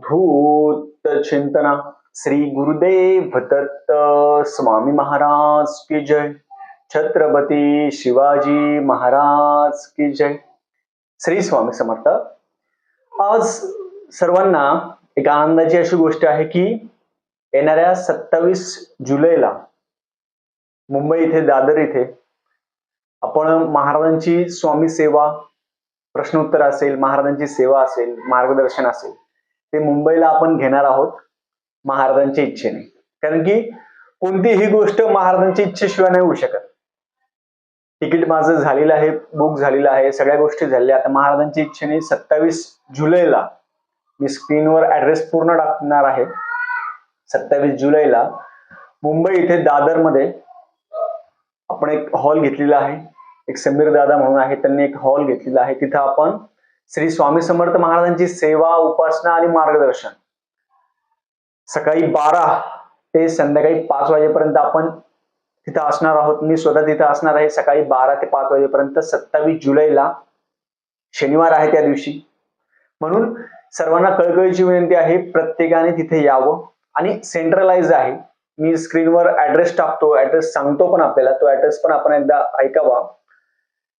अवधूत चिंतना श्री गुरुदेव दत्त स्वामी महाराज की जय। छत्रपती शिवाजी महाराज की जय। श्री स्वामी समर्थ। आज सर्वांना एक आनंदाची अशी गोष्ट आहे की येणाऱ्या सत्तावीस जुलैला मुंबई इथे दादर इथे आपण महाराजांची स्वामी सेवा प्रश्नोत्तर असेल महाराजांची सेवा असेल मार्गदर्शन असेल ते मुंबईला आपण घेणार आहोत महाराजांच्या इच्छेने. कारण की कोणतीही गोष्ट महाराजांच्या इच्छेशिवाय नाही होऊ शकत. तिकीट माझं झालेलं आहे बुक झालेलं आहे सगळ्या गोष्टी झालेल्या आता महाराजांच्या इच्छेने सत्तावीस जुलैला मी स्क्रीनवर ऍड्रेस पूर्ण टाकणार आहे. सत्तावीस जुलैला मुंबई इथे दादरमध्ये आपण एक हॉल घेतलेला आहे. एक समीर दादा म्हणून आहे त्यांनी एक हॉल घेतलेला आहे. तिथं आपण श्री स्वामी समर्थ महाराजांची सेवा उपासना आणि मार्गदर्शन. सकाळी बारा ते संध्याकाळी पाच वाजेपर्यंत आपण तिथं असणार आहोत. मी स्वतः तिथं असणार आहे. सकाळी बारा ते पाच वाजेपर्यंत सत्तावीस जुलैला शनिवार आहे त्या दिवशी. म्हणून सर्वांना कळकळीची विनंती आहे प्रत्येकाने तिथे यावं. आणि सेंट्रलाइज आहे. मी स्क्रीनवर ऍड्रेस टाकतो. ऍड्रेस सांगतो पण आपल्याला. तो ऍड्रेस पण आपण एकदा ऐकावा.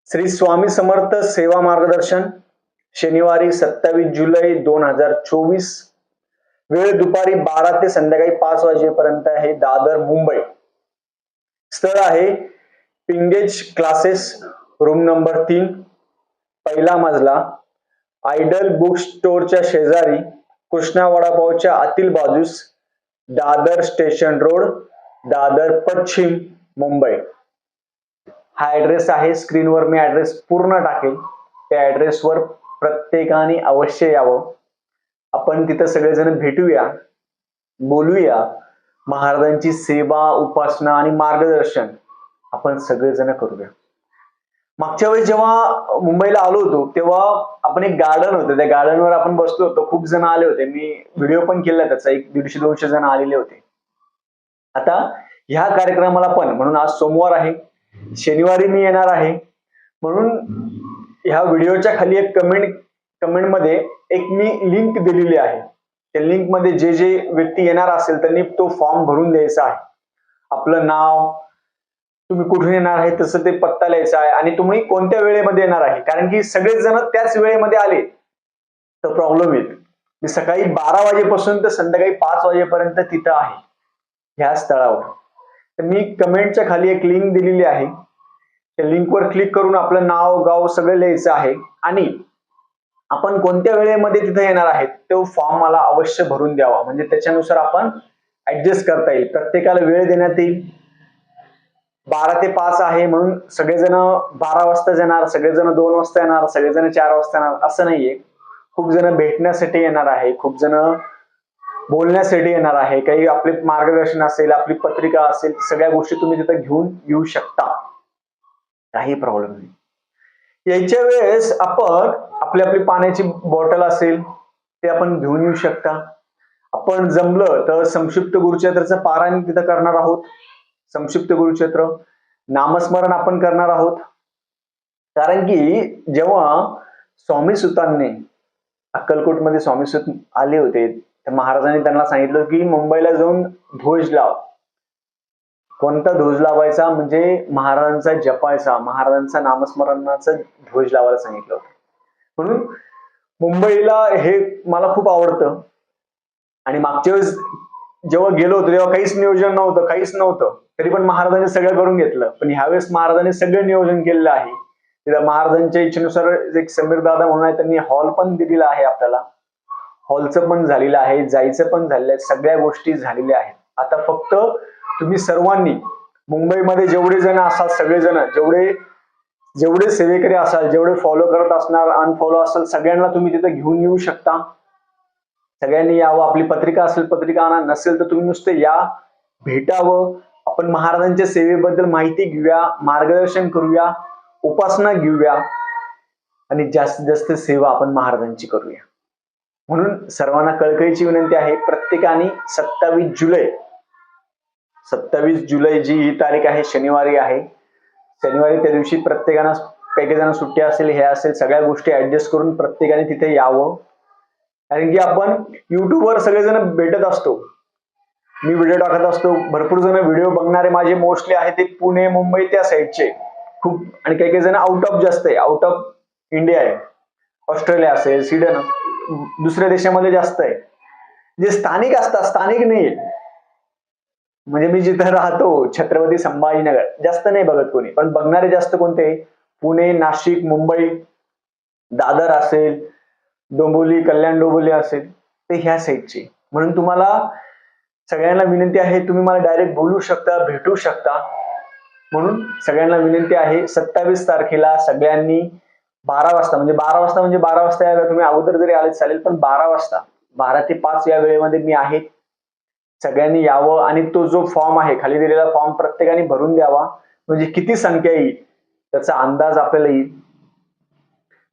श्री स्वामी समर्थ सेवा मार्गदर्शन शनिवारी सत्तावीस जुलै दोन हजार चोवीस. वेळ दुपारी बारा ते संध्याकाळी पाच वाजेपर्यंत आहे दादर मुंबई. स्थळ आहे पिंगेज क्लासेस रूम नंबर तीन. पहिला मजला आयडल बुक स्टोअरच्या शेजारी कृष्णा वडापावच्या आतील बाजूस दादर स्टेशन रोड दादर पश्चिम मुंबई. हा ऍड्रेस आहे स्क्रीनवर मी ऍड्रेस पूर्ण टाकेल. त्या ऍड्रेसवर प्रत्येकाने अवश्य यावं. आपण तिथं सगळेजण भेटूया बोलूया. महाराजांची सेवा उपासना आणि मार्गदर्शन आपण सगळेजण करूया. मागच्या वेळेस जेव्हा मुंबईला आलो होतो तेव्हा आपण एक गार्डन होतं. त्या गार्डनवर आपण बसलो होतो. खूप जण आले होते. मी व्हिडिओ पण केला त्याचा. एक दीडशे दोनशे जण आलेले होते. आता ह्या कार्यक्रमाला पण म्हणून आज सोमवार आहे. शनिवारी मी येणार आहे. म्हणून ह्या व्हिडिओच्या खाली एक कमेंट कमेंटमध्ये एक मी लिंक दिलेली आहे. त्या लिंकमध्ये जे जे व्यक्ती येणार असेल त्यांनी तो फॉर्म भरून द्यायचा आहे. आपलं नाव तुम्ही कुठून येणार आहे तसं ते पत्ता लिहायचा आहे आणि तुम्ही कोणत्या वेळेमध्ये येणार आहे? कारण की सगळेच जण त्याच वेळेमध्ये आले. तर प्रॉब्लेम येईल मी सकाळी बारा वाजेपासून तर संध्याकाळी पाच वाजेपर्यंत तिथं आहे. ह्या स्थळावर. तर मी कमेंटच्या खाली एक लिंक दिलेली आहे. लिंकवर क्लिक करून आपलं नाव गाव सगळं लिहायचं आहे. आणि आपण कोणत्या वेळेमध्ये तिथे येणार आहेत तो फॉर्म मला अवश्य भरून द्यावा. म्हणजे त्याच्यानुसार आपण ऍडजस्ट करता येईल. प्रत्येकाला वेळ देण्यात येईल. बारा ते पाच आहे म्हणून सगळेजण बारा वाजता येणार सगळेजण दोन वाजता येणार सगळेजण चार वाजता येणार असं नाहीये. खूप जण भेटण्यासाठी येणार आहे. खूप जण बोलण्यासाठी येणार आहे. काही आपले मार्गदर्शन असेल आपली पत्रिका असेल सगळ्या गोष्टी तुम्ही तिथं घेऊन येऊ शकता. काही प्रॉब्लेम नाही. यायच्या वेळेस आपण आपली आपली पाण्याची बॉटल असेल ते आपण घेऊन येऊ शकता. आपण जमलं तर संक्षिप्त गुरुक्षेत्राचं पारायण तिथं करणार आहोत. संक्षिप्त गुरुक्षेत्र. नामस्मरण आपण करणार आहोत. कारण की जेव्हा स्वामी सुतांनी अक्कलकोटमध्ये स्वामी सुत आले होते तर महाराजांनी त्यांना सांगितलं की मुंबईला जाऊन ध्वज लाव. कोणता ध्वज लावायचा? म्हणजे महाराजांचा जपायचा. महाराजांचा नामस्मरणाचा ध्वज लावायला सांगितलं होतं. म्हणून मुंबईला हे मला खूप आवडतं. आणि मागच्या वेळेस जेव्हा गेलो होतो तेव्हा काहीच नियोजन नव्हतं काहीच नव्हतं. तरी पण महाराजांनी सगळं करून घेतलं. पण ह्यावेळेस महाराजांनी सगळं नियोजन केलेलं आहे. तिथं महाराजांच्या इच्छेनुसार एक समीर दादा म्हणून आहे त्यांनी हॉल पण दिलेला आहे आपल्याला. हॉलचं पण झालेलं आहे जायचं पण झालेलं आहे सगळ्या गोष्टी झालेल्या आहेत. आता फक्त तुम्ही सर्वांनी मुंबईमध्ये जेवढे जण असाल सगळेजण जेवढे जेवढे सेवेकरी असाल जेवढे फॉलो करत असणार अनफॉलो असाल सगळ्यांना तुम्ही तिथे घेऊन येऊ शकता. सगळ्यांनी यावं आपली पत्रिका असेल पत्रिका आणा नसेल तर तुम्ही नुसते या भेटावं. आपण महाराजांच्या सेवेबद्दल माहिती घेऊया मार्गदर्शन करूया उपासना घेऊया आणि जास्तीत जास्त सेवा आपण महाराजांची करूया. म्हणून सर्वांना कळकळीची विनंती आहे प्रत्येकाने सत्तावीस जुलै सत्तावीस जुलै जी ही तारीख आहे शनिवारी आहे. शनिवारी त्या दिवशी प्रत्येकानं काही काही जण सुट्टी असेल हे असेल सगळ्या गोष्टी ऍडजस्ट करून प्रत्येकाने तिथे यावं. कारण की आपण युट्यूबवर सगळेजण भेटत असतो. मी व्हिडिओ टाकत असतो. भरपूर जण व्हिडिओ बघणारे माझे मोस्टली आहे ते पुणे मुंबई त्या साईडचे खूप आणि काही काही जण आउट ऑफ जास्त आहे. आउट ऑफ इंडिया आहे. ऑस्ट्रेलिया असेल स्वीडन दुसऱ्या देशामध्ये जास्त आहे. जे स्थानिक असतात स्थानिक नाही म्हणजे मी जिथं राहतो छत्रपती संभाजीनगर जास्त नाही बघत कोणी पण बघणारे जास्त कोणते? पुणे नाशिक मुंबई दादर असेल डोंबोली कल्याण डोंबोली असेल ते ह्या साईडचे म्हणून तुम्हाला सगळ्यांना विनंती आहे तुम्ही मला डायरेक्ट बोलू शकता भेटू शकता. म्हणून सगळ्यांना विनंती आहे सत्तावीस तारखेला सगळ्यांनी बारा वाजता म्हणजे बारा वाजता म्हणजे बारा वाजता या तुम्ही अगोदर जरी आले चालेल पण बारा वाजता बारा ते पाच या वेळेमध्ये मी आहे. सगळ्यांनी यावं आणि तो जो फॉर्म आहे खाली दिलेला फॉर्म प्रत्येकाने भरून द्यावा म्हणजे किती संख्या येईल त्याचा अंदाज आपल्याला येईल.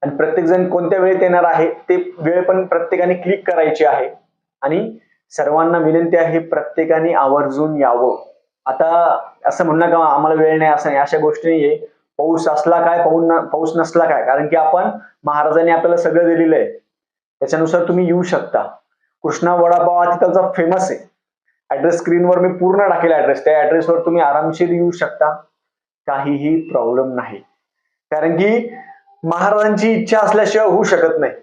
आणि प्रत्येक जण कोणत्या वेळेत येणार आहे ते वेळ पण प्रत्येकाने क्लिक करायची आहे. आणि सर्वांना विनंती आहे प्रत्येकाने आवर्जून यावं. आता असं म्हणणं का आम्हाला वेळ नाही असं नाही अशा गोष्टी नाहीये. पाऊस असला काय पाऊस पाऊस नसला काय कारण की आपण महाराजांनी आपल्याला सगळं दिलेलं आहे. त्याच्यानुसार तुम्ही येऊ शकता. कृष्णा वडापाव हा तिथलचा फेमस आहे. ऍड्रेस स्क्रीनवर मी पूर्ण टाकेल ऍड्रेस त्या ऍड्रेसवर तुम्ही आरामशीर येऊ शकता. काहीही प्रॉब्लेम नाही. कारण की महाराजांची इच्छा असल्याशिवाय होऊ शकत नाही.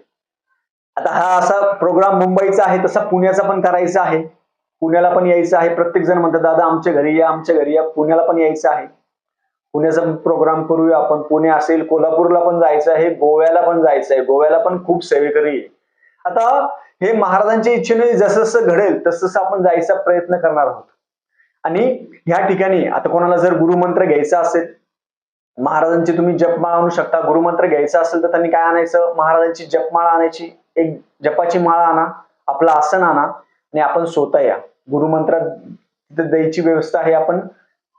आता हा असा प्रोग्राम मुंबईचा आहे तसा पुण्याचा पण करायचा आहे. पुण्याला पण यायचं आहे. प्रत्येक जण म्हणतात दादा आमच्या घरी या आमच्या घरी या. पुण्याला पण यायचं आहे. पुण्याचा प्रोग्राम करूया आपण. पुणे असेल कोल्हापूरला पण जायचं आहे गोव्याला पण जायचं आहे. गोव्याला पण खूप सेवेकरी आहे. आता हे महाराजांच्या इच्छेने जसं जसं घडेल तसं तसं आपण जायचा प्रयत्न करणार आहोत. आणि ह्या ठिकाणी आता कोणाला जर गुरुमंत्र घ्यायचा असेल महाराजांची तुम्ही जपमाळा आणू शकता. गुरुमंत्र घ्यायचा असेल तर त्यांनी काय आणायचं? महाराजांची जपमाळा आणायची. एक जपाची माळ आणा आपलं आसन आणा आणि आपण स्वतः या. गुरुमंत्र तिथे द्यायची व्यवस्था आहे. आपण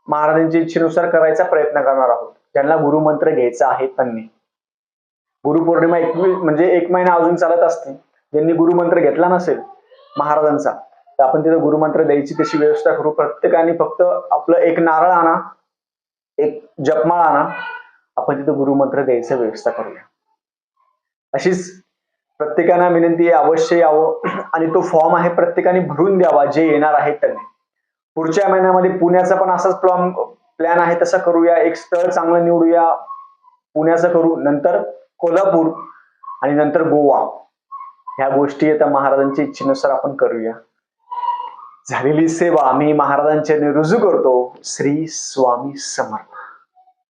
महाराजांच्या इच्छेनुसार करायचा प्रयत्न करणार आहोत. ज्यांना गुरुमंत्र घ्यायचा आहे त्यांनी. गुरुपौर्णिमा एक म्हणजे एक महिना अजून चालत असते. ज्यांनी गुरुमंत्र घेतला नसेल महाराजांचा तर आपण तिथे गुरुमंत्र द्यायची तशी व्यवस्था करू. प्रत्येकाने फक्त आपलं एक नारळ आणा एक जपमाळ आणा आपण तिथे गुरुमंत्र द्यायचं व्यवस्था करूया. अशीच प्रत्येकांना विनंती अवश्य यावं. आणि तो फॉर्म आहे प्रत्येकाने भरून द्यावा जे येणार आहेत त्यांनी. पुढच्या महिन्यामध्ये पुण्याचा पण असाच प्लॉम प्लॅन आहे तसा करूया. एक स्थळ चांगलं निवडूया पुण्याचं करू. नंतर कोल्हापूर आणि नंतर गोवा. ह्या गोष्टी आता महाराजांच्या इच्छेनुसार आपण करूया. झालेली सेवा आम्ही महाराजांच्या रुजू करतो. श्री स्वामी समर्थ.